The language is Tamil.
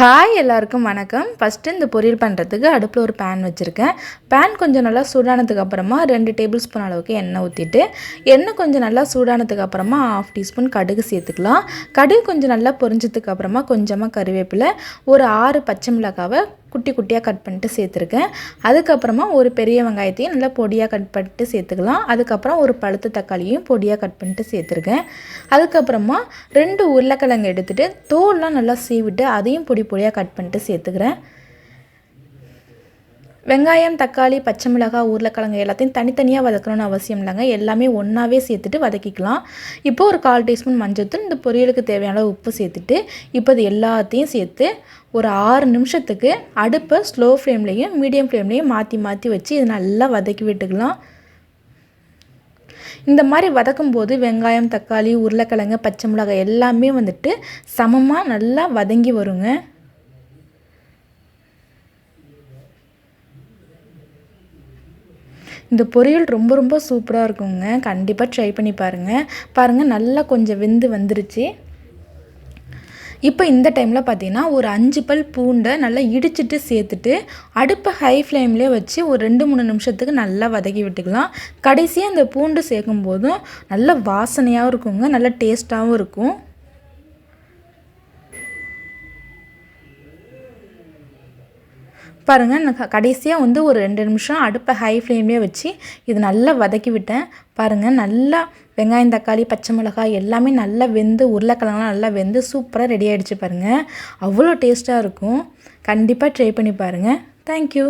ஹாய் எல்லாருக்கும் வணக்கம். ஃபஸ்ட்டு இந்த பொரியல் பண்ணுறதுக்கு அடுப்பில் ஒரு பேன் வச்சுருக்கேன். பேன் கொஞ்சம் நல்லா சூடானதுக்கு அப்புறமா ரெண்டு டேபிள் ஸ்பூன் அளவுக்கு எண்ணெய் ஊற்றிட்டு எண்ணெய் கொஞ்சம் நல்லா சூடானதுக்கு அப்புறமா ஆஃப் டீஸ்பூன் கடுகு சேர்த்துக்கலாம். கடுகு கொஞ்சம் நல்லா பொரிஞ்சதுக்கு அப்புறமா கொஞ்சமாக கருவேப்பிலை ஒரு ஆறு பச்சை மிளகாவை குட்டி குட்டியாக கட் பண்ணிட்டு சேர்த்துருக்கேன். அதுக்கப்புறமா ஒரு பெரிய வெங்காயத்தையும் நல்லா பொடியாக கட் பண்ணிட்டு சேர்த்துக்கலாம். அதுக்கப்புறம் ஒரு பழுத்த தக்காளியும் பொடியாக கட் பண்ணிட்டு சேர்த்துருக்கேன். அதுக்கப்புறமா ரெண்டு உருளைக்கிழங்கு எடுத்துகிட்டு தோல்லாம் நல்லா சீவிட்டு அதையும் பொடி பொடியாக கட் பண்ணிட்டு சேர்த்துக்கிறேன். வெங்காயம் தக்காளி பச்சை மிளகாய் உருளைக்கிழங்கு எல்லாத்தையும் தனித்தனியாக வதக்கணும்னு அவசியம் இல்லைங்க. எல்லாமே ஒன்றாவே சேர்த்துட்டு வதக்கிக்கலாம். இப்போ ஒரு கால் டீஸ்பூன் மஞ்சத்தூள் இந்த பொரியலுக்கு தேவையான உப்பு சேர்த்துட்டு இப்போ இது எல்லாத்தையும் சேர்த்து ஒரு ஆறு நிமிஷத்துக்கு அடுப்பை ஸ்லோ ஃப்ளேம்லேயும் மீடியம் ஃப்ளேம்லேயும் மாற்றி மாற்றி வச்சு இது நல்லா வதக்கி விட்டுக்கலாம். இந்த மாதிரி வதக்கும் போது வெங்காயம் தக்காளி உருளைக்கிழங்கு பச்சை மிளகாய் எல்லாமே வந்துட்டு சமமாக நல்லா வதங்கி வருங்க. இந்த பொரியல் ரொம்ப ரொம்ப சூப்பராக இருக்குங்க. கண்டிப்பாக ட்ரை பண்ணி பாருங்கள் பாருங்கள் நல்லா கொஞ்சம் வெந்து வந்துருச்சு. இப்போ இந்த டைமில் பார்த்தீங்கன்னா ஒரு அஞ்சு பல் பூண்டை நல்லா இடிச்சிட்டு சேர்த்துட்டு அடுப்பை ஹை ஃப்ளேம்லேயே வச்சு ஒரு ரெண்டு மூணு நிமிஷத்துக்கு நல்லா வதக்கி விட்டுக்கலாம். கடைசியாக அந்த பூண்டு சேர்க்கும் போதும் நல்ல வாசனையாகவும் இருக்குங்க. நல்ல டேஸ்ட்டாகவும் இருக்கும். பாருங்கள் நான் கடைசியாக வந்து ஒரு ரெண்டு நிமிஷம் அடுப்பை ஹை ஃப்ளேம்லேயே வச்சு இது நல்லா வதக்கி விட்டேன். பாருங்கள் நல்லா வெங்காயம் தக்காளி பச்சை மிளகாய் எல்லாமே நல்லா வெந்து உருளைக்கிழங்குலாம் நல்லா வெந்து சூப்பராக ரெடி ஆகிடுச்சு பாருங்கள் அவ்வளோ டேஸ்ட்டாக இருக்கும். கண்டிப்பாக ட்ரை பண்ணி பாருங்கள் தேங்க்யூ